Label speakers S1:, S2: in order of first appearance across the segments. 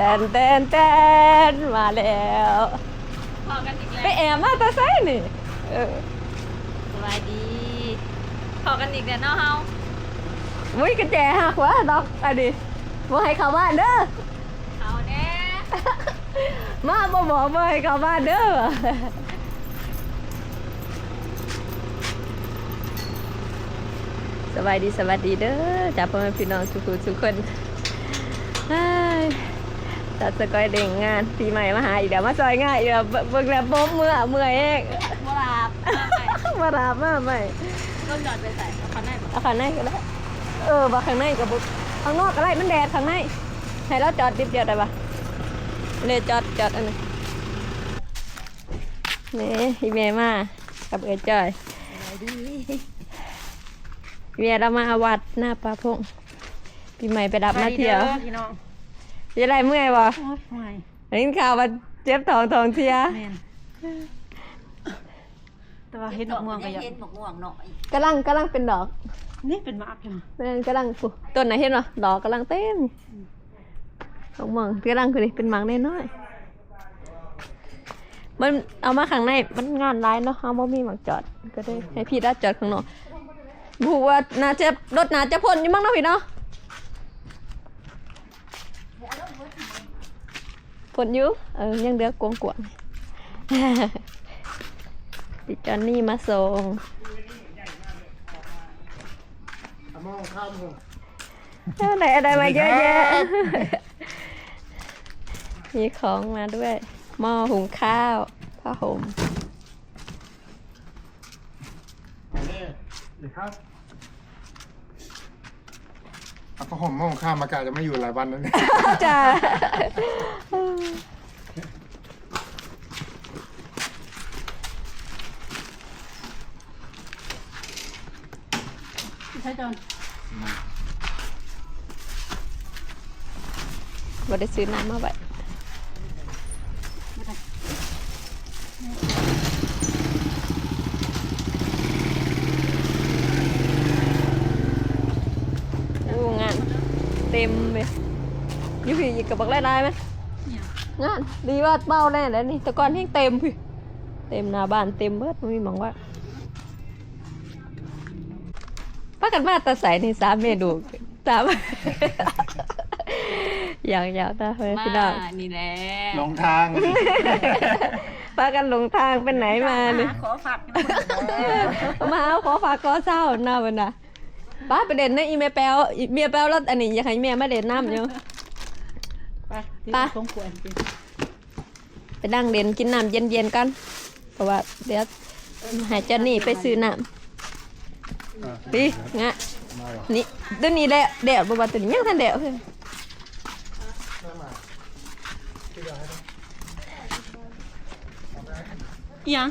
S1: แตนแตนแตนมาแล้ว
S2: พอกันอีก
S1: ไป
S2: แล้ว
S1: แอบมาแตาไซนี่เออ
S2: สบายดีพอกันอีกแล้วเนาะเฮา
S1: มุ้ยกระแจหักวะดอกอันนี้บ่ให้เข้าบ้านเด้อ
S2: เอาแน่
S1: มาบ่บอกบ่ให้เข้าบ้านเด้อสบายดีสวัสดีเด้อจ้าพ่อแม่พี่น้องทุกคนทุกคนเฮ้ย จัดสกอยเด้งงานปีใหม่มาหาอีกเดี๋ยวมาจอยง่ายอีกเดี๋ยวเบิ่งแล้วบ่เมื่อเมื่อยเอง
S2: บ่ลาบมาไป
S1: มาราบมาใหม่
S2: ต้นจอดไปใส่เอาคันไหนบ่
S1: เอาข้างในก็ได้เออบ่ข้างในก็บ่ข้างนอกก็ได้มันแดดข้างในให้เราจอดดิบเดียวได้ปะเลยจอดจอดอันนี้นี่พี่เมย์มากับเอ๋จอยพี่เมย์เรามาอาวัดหน้าปลาพงปีใหม่ไปดับมาเที่ยว
S2: พี่น้อง
S1: ยังไรเมื่อยบ่
S2: โอ้ยไม่
S1: ได้ยินข่าวว่าเจ็บท้องท้องเที่ย
S2: แม่นแต่ว่าเฮ็ดดอกม่วงก็ยัง
S3: เห็นหมกม่วงหน่อย
S1: กำลังกำลังเป็นดอก
S2: นี่เป็นมากอยู่
S1: เป็นกำลังปุ๊ต้นไหนเห็นบ่ดอกกำลังเต็มดอกม่วงกำลังคือดิเป็นหมังน้อยๆมันเอามาข้างในมันงานร้ายเนาะเอาบ่มีหมังจอด ก็ได้ให้พี่ได้จอดข้างนอกบูว่าน่าจะรถน่าจะพ่นอยู่มั้งเนาะพี่เนาะ พ่นอยู่เออยังเดือกวงกวางพี่จอนนี่มาส่ง
S4: มองข้ามหัว
S1: เท่าไหนอะไรมาเยอะแยะ มีของมาด้วย หม้อหุงข้าว ผ้าห่ม
S4: อันนี้เดี๋ยวครับเอาผ้าห่มมองข้ามอากาศจะไม่อยู่หลายวันแล้วเนี่ย
S1: จ้า
S2: ใช่จอน
S1: บ่ได้ซื้อน้ำมาไว้โอ้งา นเต็มเลยอยูพี่อีกกับบักไล่ได้ไหม
S2: เนี่ย
S1: งานดีว่าเบ้าแน่แล้วนี่แต่ก่อนที่เต็มพี่เต็มหน้าบ้านเต็มเบิดไม่มีหมองว่าป้ากันมาแตาใส่ในสามเมนูสามอย่างยาวตาเฮ้ย
S2: มา
S1: พี่น้อง
S2: นี่แหละ
S4: ลงทาง
S1: ป้ากันหลงทางเป็นไหนมาเนี่ย
S2: ขอฝากกัน
S1: มาเอาขอฝากขอเศร้าหน้าวันน่ะป้าไปเด่นในะอีเมลแปลวอีเมียแปลวแล้วอันนี้อยากให้เมียมาเด่นน้ำอยู่
S2: ไป
S1: ไป
S2: สมควรจริง
S1: ไปนั่งเด่นกินน้ำเย็นๆกันเพราะว่าเดี๋ยวใหายเจ้านี่ไปซื้อน้ำดีงะ
S4: มาเหรอ
S1: นี่ตัวนี้แหละแดดบ่ว่าตัวนี้ยังทันแดดเพิ่น
S2: ยัง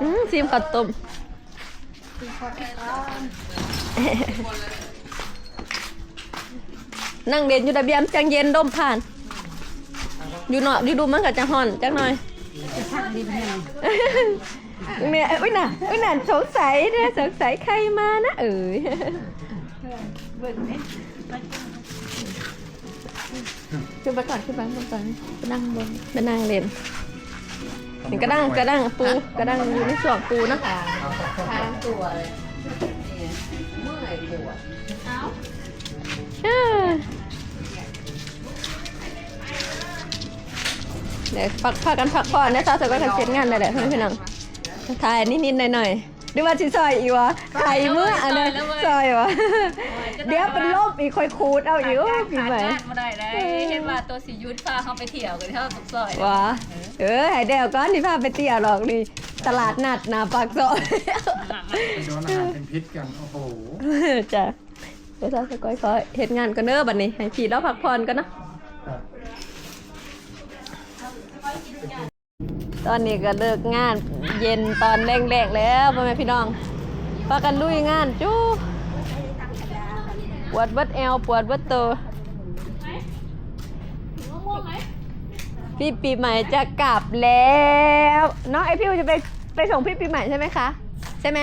S1: อืมซีมข้าวต้ม นั่งเด่นอยู่ระเบียงจังเย็นดมผ่าน อยู่เนาะดีดูมันก็จะห่อนจักหน่อยเนี่ยอุ้ยน่ะอุ้ยน่ะสงสัยเนี่ยสงสัยใครมานะเอ๋ย
S2: เบิ่งนี่
S1: ขึ้นไปก่อนขึ้นไปก่อนไปนั่งบนไปนั่งเล่นนี่ก็นั่งก็นั่งปูก็นั่งอยู่ในส่วนปูเนาะ
S3: ทางตัวเลยเนี่ยเมื่อยปวด
S2: เอา
S1: ดี๋ยวพักพักกันพักผ่อนนะซะสกกันเสร็จงานได้แหละพี่พี่น้องถ่ายนิดๆหน่อยๆหรือว่าสิซอยอีกวะถ่ายเมื่ออันนั้นซอยวะเดี๋ยวเป็นลบอีกค่อยคูดเอาอีกโอ้ยปีใหม่
S2: ขาดมาได้ได้เห็นว่าตัวสียุทธพาเขาไปเที่ยวกันเท่าสุกซอย
S1: วะเออให้เดี๋ยวก่อนที่พาไปเที่ยวหรอกนี่ตลาดนัดหนาปากซอย
S4: ไปโดนอาหารเป็นพิษกันโอ้โห
S1: จ้ะเดี๋ยวซะสกอยขอเฮ็ดงานก็เด้อบัดนี้ให้พี่เราพักผ่อนกันเนาะ ตอนนี้ก็เลิกงานเย็นตอนแรกๆแล้วพ่อแม่พี่น้องพากันลุยงานจู้ปวดเบิดแอวปวดเบิดตัวพี่ปีใหม่จะกลับแล้วน้องไอพี่จะไปไปส่งพี่ปีใหม่ใช่ไหมคะ ใช่ไหม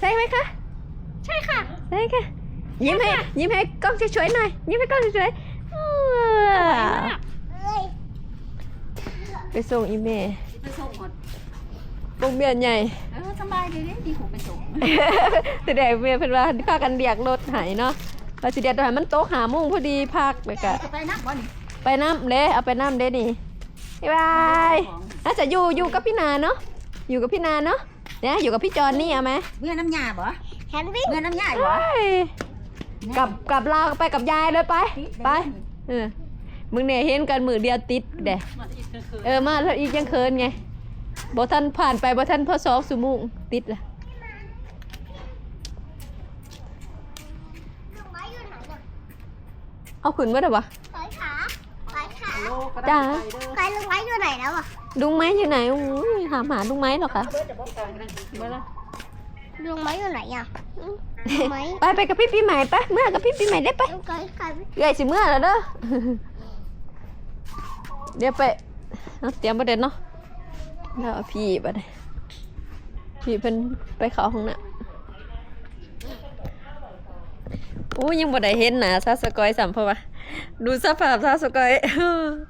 S1: ใช่ไหมคะ ใช่ค่ะใช่ค่ะยิ้มให้ยิ้มให้กล้องช่วยๆหน่อยยิ้มให้กล้องช่วยๆอื้อ ไปส่งอีเมล
S2: ไปส่งหมด
S1: วงเบียนใหญ่
S2: เออสบายดีเด้ดีหูไปส่ง
S1: แต่เด็กเมียเพิ่นว่าพากันเรียกรถไหเนาะว่าสิเดียดให้มันโต๊ะหาโมุ้งพอดีพักไปกะ
S2: จะไปนักบ่นี่
S1: ไปน้ำเด้เอาไปน้ำเด้นี่บ๊ายบายน่าจะอยู่อยู่กับพี่นาเนาะอยู่กับพี่นาเนาะเนี่ยอยู่กับพี่จอนนี่เอาไหม
S2: เมื่อน้ำยาบ่
S3: แคนวิ่ง
S2: เมื่อน้ำยา
S1: ไป
S2: บ่
S1: กับกับเราไปกับยายเลยไปไปเออ มึงเนี่ยเห็นกันมือเดียวติดเด้เออมาแล้วอีกยังเคินไงบ่ทันผ่านไปบ่ทันพอสองสุมุงติดละ
S5: ลุงไม้อยู่ไหนน่ะ
S1: เอาขึ้นมาได้ปะ
S5: ไปขาไปขา
S1: จ้า
S5: ไปลุงไม้อยู่ไหนแล้วอะ
S1: ลุงไม้อยู่ไหนอู้ยหามหาลุงไม้หรอคะ
S5: ลุงไม้อยู่ไหนอะลุงไม้
S1: ไปไปกับพี่ปีใหม่ไปเมื่อกับพี่ปีใหม่ได้ไป
S5: ลุงไม้ใคร
S1: เอ้ยสิเมื่อแล้วเด้อ เดี๋ยวไปเตรียมประเด็นเนาะแล้วพี่ไปเลยพี่เพิ่นไปเขาห้องน้ำอู้ยังบ่ได้เห็นหนาซาสกอยสัมเพราะว่าดูสภาพซาสกอย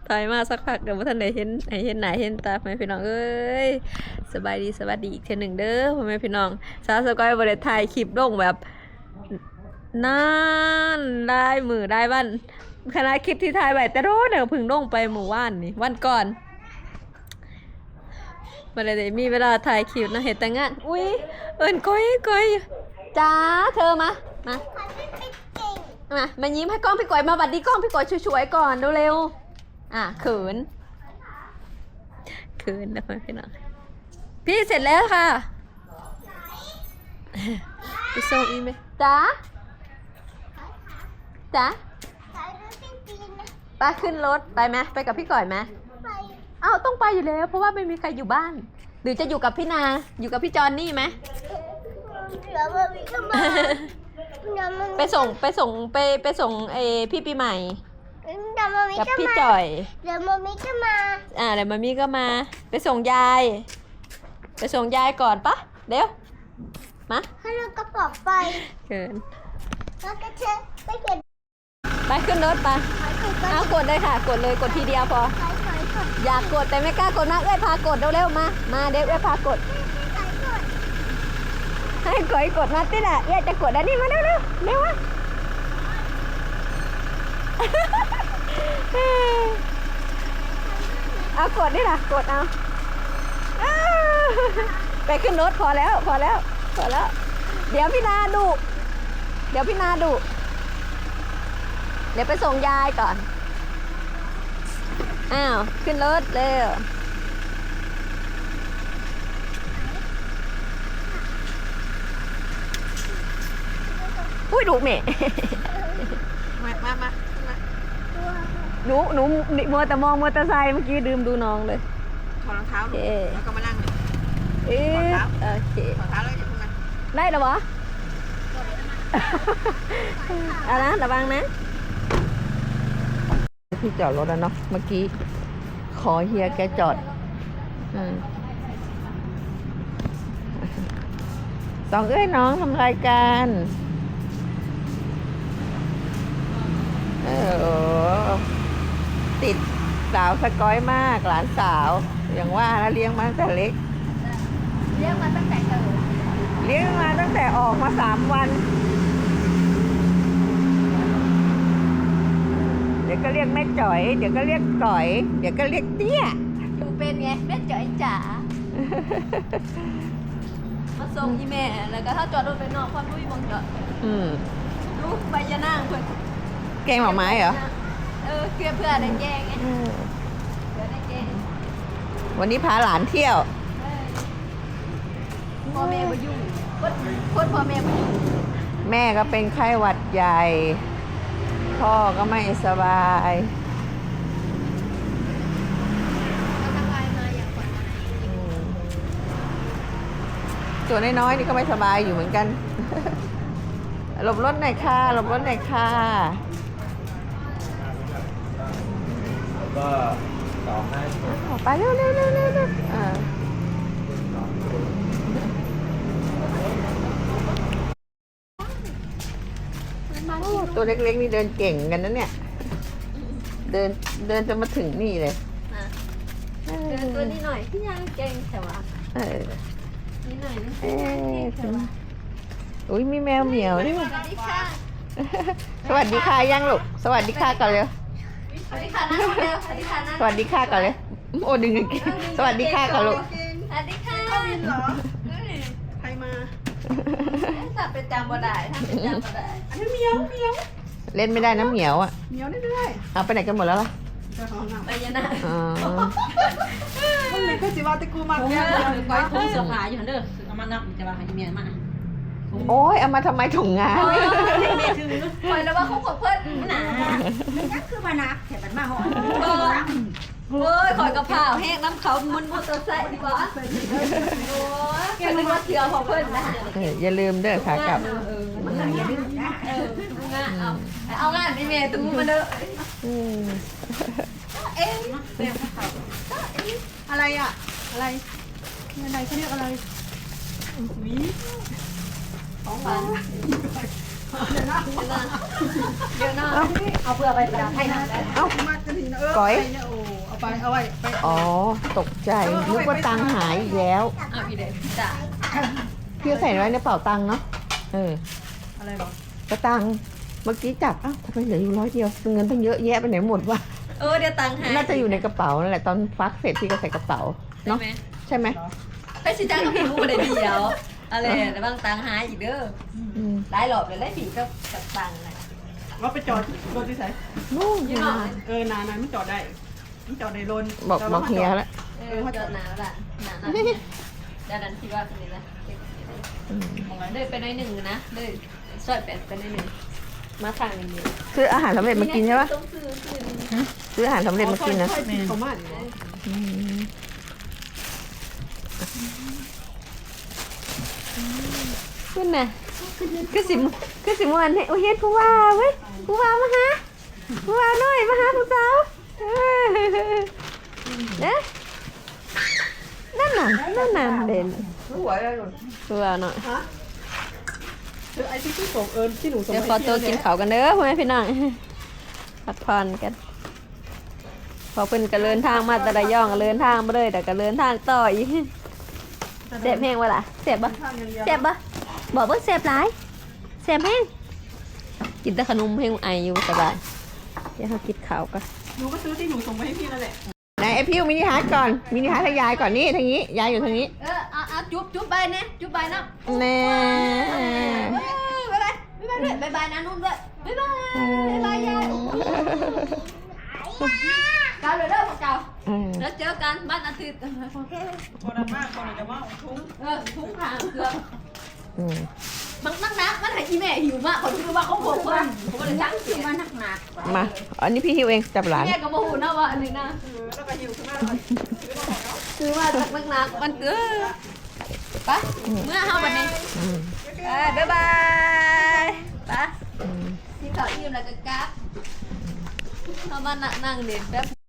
S1: ถ่ายมาสักพักเดี๋ยวบ่ทันได้เห็นให้เห็นหน้าเห็นตาพ่อแม่พี่น้องเอ้ยสบายดีสวัสดีอีกเทื่อหนึ่งเด้อพ่อแม่พี่น้องซาสกอยบ่ได้ถ่ายคลิปลงแบบนานได้มือได้วัน คณะคลิปที่ถ่ายไว้แต่โดนเดี๋ยวพึ่งลงไปหมู่ว่านนี่วันก่อนมาเลยมีเวลาถ่ายคลิปนะเห็นแต่งานอุ้ยเอิญก้อยก้อยจ้าเธอมามา
S5: ใครไม่เป็นเก่ง
S1: มามายิ้มให้กล้องพี่ก้อยมาบัดดีกล้องพี่ก้อยช่วยๆก่อนเร็วๆอะเขินเขินนะพี่น้องพี่เสร็จแล้วค่ะไปส่งอีเมลจ้าจ้า
S5: ใครไม่เป็นปีนนะ
S1: ไปขึ้นรถไปไหมไปกับพี่ก่อยไหม
S5: ไป
S1: อ้าวต้องไปอยู่แล้ว เพราะว่าไม่มีใครอยู่บ้าน หรือจะอยู่กับพี่นาอยู่กับพี่จอนนี่ไหม
S5: เดี๋ยวมันมีก็มาเดี๋ยวมัน
S1: ไปส่งไปส่งไปไปส่งเออพี่ปีใหม่
S5: เดี๋ยวมันมี
S1: กับ
S5: ก็
S1: พี่
S5: มา
S1: จ่อย
S5: เดี๋ยวมันมีก็มา
S1: อ่าเดี๋ยวมามีก็มา ไปส่งยาย ไปส่งยายก่อนปะเดี๋ยวมา
S5: ให้เรากระป๋องไป
S1: เกิน
S5: แล้วก็เช็ดไปเก็บ
S1: ไปขึ้นรถไป
S5: ขายขายขาย
S1: เอากดเลยค่ะ กดเลยกดทีเดียวพอ
S5: ขายขายขาย
S1: อยากกดแต่ไม่กล้ากดนะเอ้ยพากดเร็วๆมา มาเดี๋ยวเอ้ยพากด
S5: ขายขาย
S1: ให้กดกดมาติแหละเอ้ยจะกดอันนี้มาเร็วๆเร็ววะเอากดนี่ล่ะกดเอาอ้าวไปขึ้นรถพอแล้วพอแล้วพอแล้ว เดี๋ยวพี่นาดุ เดี๋ยวพี่นาดุ เดี๋ยวไปส่งยายก่อน อ้าว ขึ้นรถเร็วอุ้ยดุเมะ
S3: มา มา มามา
S1: หนูหนูมัวแต่มองมอเตอร์ไซค์เมื่อกี้ดื่มดูน้องเลย
S3: ถอดรองเท้า
S1: โอ
S3: ลู
S1: เค
S3: กแล้วก็มานั่ง
S1: เอ๊ะโอเค
S3: ถอดเท้าแล้วจะพูดมา
S1: ได้แล้ววะเอานะระวังนะ ที่จอดรถแล้วเนาะเมื่อกี้ ขอเฮียแกจอดอืมสองเอ้ยน้องทำรายการเออติดสาวสกอยมากหลานสาว อย่างว่าแล้วเลี้ยงมาตั้งแต่เล็ก
S2: เรียกมาตั้งแต่เกิด
S1: เลี้ยงมาตั้งแต่ออกมาสามวัน ดี๋ยวก็เรียกแม่จ๋อย เดี๋ยวก็เรียกก่อย เดี๋ยวก็เรียกเตี้ย
S2: อยู่เป็นไงแม่จ๋อยจ๋ามาส่งอีแม่ แล้วก็ถ้าจอดรถไปนอกความรู้อีมองจอด
S1: อืม
S2: รู้ไปยะนั่งเพื่อน
S1: แกงหน่อไม้เหรอ
S2: เออเพื่อเพื่อได้แจ้งไง
S1: อืม
S2: เพื่อได้แจ้ง
S1: วันนี้พาหลานเที่ยว
S2: เออพ่อแม่มายุ่งคนคนพ่อแม่มายุ่ง
S1: แม่ก็เป็นไข้หวัดใหญ่ พ่อก็ไม่สบาย
S2: ก็ทำลายมาอย่างก่อนนะ
S1: อืมตัวน้อยๆนี่ก็ไม่สบายอยู่เหมือนกัน หลบรถหน่อยค่ะหลบรถหน่อยค่ะ
S4: ก็ต่อให้
S1: ไปเร็วเร็วเร็วเร็ว ตัวเล็กๆนี่เดินเก่งกันนะเนี่ย เดินเดินจะมาถึงนี่เลย
S2: อะ
S3: เอ
S1: เจอ
S3: อ
S1: ตัวนี้หน่อยพี่ยังเก่งแต่ว่า
S3: เออ
S1: นี่หน่อยนึง
S3: เอออุ้ยมีแมวเหมียวด้วย
S1: สวัสดีค่ะ
S3: สวัสดีค่ะยังลูกสวัสดีค่ะก่อนเร็ว
S1: สวัสดีค่ะนั่งเร็วสวัสดีค่ะนั่ง
S3: สวัสดีค่ะก่อนเลยโอ้ดึงกางเกงสวัสดีค่ะก่อนลูก
S1: สวัสดีค่ะ
S6: เหรอ ใครมา
S1: ถ้าเป็นจำบ่ได้ถ้าเป็นจำบ่ได้
S6: อันนี้เหมียวเหมียว
S3: เล่นไม่ได้น้ำเหมียวอะ
S6: เหมียวเรื่อย
S3: เอาไปไหนกันหมดแล้วล่ะ
S6: ๆเจ้าของน้ำ
S1: ไปยันนะ
S3: อ๋อ
S6: มันไม่เคยสิว่าแต่กูมาเนี่ย
S7: ก้อยทุ่งเสื้อผ้าอยู่หันเด้อเอามานับจะว่าให้เมียมา
S3: โอ้ยเอามาทำไมถุงงาน
S1: คอยแล้วว่าเขาขอเพิ่นหนา
S6: คือมานักเห็นมันมาหอ
S1: เว้ยคอยกระเพราแห้งน้ำเขามันมอเตอร์ไซค์ดีกว่าโอ้ยแค่นึกว่าเสือของเพิ่นนะ
S3: เอออย่าลืมเด้อขากลับ
S1: เอองานเออเอางานเอาเอางานนี่เมย์ตุ้มมาเด้อ
S3: อืม
S1: เอ๊ะ
S6: อะไรอะ อะไรอะไรเขาเรียกอะไรหวี
S1: ของหวานเดี๋ยวนะเดี๋ยวนะเอาเพื่อไปดับให้นักได้
S6: เอามากระถิ่นเออ
S3: ก้อย
S6: เนี่ยโอ้เอา ไปเอาไว้ไป
S3: อ๋อ ตกใจนึกว่าตังค์หายอีกแล้ว
S1: เอาพี่เด็กจ้า
S3: พี่ใส่ไว้ในเป๋าตังค์เนาะเออ
S6: อะไรหรอก
S3: ระตังค์เมื่อกี้จับอ้าวทำไมเหลืออยู่ร้อยเดียวเงินตั้งเยอะแยะไปไหนหมดวะ
S1: เออเดี๋ยวตังค์หาย
S3: น่าจะอยู่ในกระเป๋านั่นแหละตอนฟักเสร็จพี่ก็ใส่กระเป๋า
S1: เนาะ
S3: เนาะใช่ไหม
S1: ไปสิจ้ากับพี่รู้ได้เดียวอะไรแต่บางตังค์หายอีกเด้อ
S3: อืม
S1: หลายรอบเลยไล่ผีก็กับตังค์นะ
S6: ว่าไปจอดรถที่ไหน
S3: นู่น
S1: ยี่
S3: นะ
S1: ห้อ
S6: เออนานนั้นไม่จอดได้ ไม่จอดในรถ
S3: บอกบอกเฮียแล้ว
S1: เออเจอหนาวละหนาวนะเดี๋ยวนั้นคิดว่าเป็นไงนะ
S3: อืม
S1: เดินไปหน้อยหนึ่งนะเดินซอยแปดไปหน้อยหนึ่งมาทางนี้
S3: ซื้ออาหารสำเร็จมากินใช่ปะ
S1: ต้องซื้อซื้อนี่
S3: ซื้ออาหารสำเร็จมากินนะ
S6: ค่อยๆเขามาดิ
S3: อืมขึ้นน่ะคือสิคือสิมวนให้โอ้เฮ็ดผู้ว่าเว้ยผู้ว่ามาหาผู้ว่าหน่อยมาหาผู้สาวเออ เอ๊ะนั่นน่ะนั่นน่ะเด่น
S6: รู้ไหวอะไรหรอ
S3: ผู้ว่าหน่อย
S6: ฮะเออไอ้ที่ที่ส่งเอิญที่หนูส่ง
S3: เดี๋ยว
S6: ให้
S3: ขอตัวกินข้าวกันเด้อพ่อแม่พี่น้องพักผ่อนกัน พอเพิ่นก็เดินทางมาแต่ละย่องก็เดินทางมาเลยแต่ก็เดินทางต่ออีกเจ็บแห้งวะล่ะเจ็บปะ
S6: ข้างอย่างเดียว
S3: เจ็บปะบอกว่าเจ็บหลายเจ็บแห้งกินแต่ขนมแห้งไออยู่สบายเดี๋ยวเขากินข้าวกัน
S6: หนูก็ซื้อที่หนูส่งไปให้พี่นั่นแหละ
S3: ไหนไอ พิวมินิฮาร์ดก่อน มินิฮาร์ดให้ยายก่อนนี่ทางนี้ ยายอยู่ทางนี้
S1: เออเอาเอาจุ๊บจุ๊บใบนะจุ๊บใบนะ
S3: แน่
S1: บ๊ายบายบ๊ายบายด้วยบ๊ายบายนะนุ่นด้วยบ๊ายบายบ๊ายบายยายเกาเลยเด้อพวกเกา
S3: เออ
S1: แล้วเจอกันบ้านอาทิตย์
S6: พอดันมากคนอาจจะว่าทุ่ง
S1: เออทุกทางเกือบ
S3: อืม
S1: มันนักนักมันให้อีแม่หิวมากคนที่ว่าเขาบอกเพิ่นผมก็เลยชักเสียง
S7: นักหนัก
S3: มา อันนี้พี่ฮิวเองจับหลาน
S1: แม่ก็บอกหูนะว่าอันนี้นะ
S6: แล้วก็หิวขึ้นมาแล้ว
S1: คือว่าจากนักนักมันเออไปเมื่อเฮาวันนี้
S3: อืม
S1: เออบ๊ายบายไป
S3: อืม
S1: ที่เขาอิ่มแล้วก็กลับเขามานั่งเด่นแป๊บ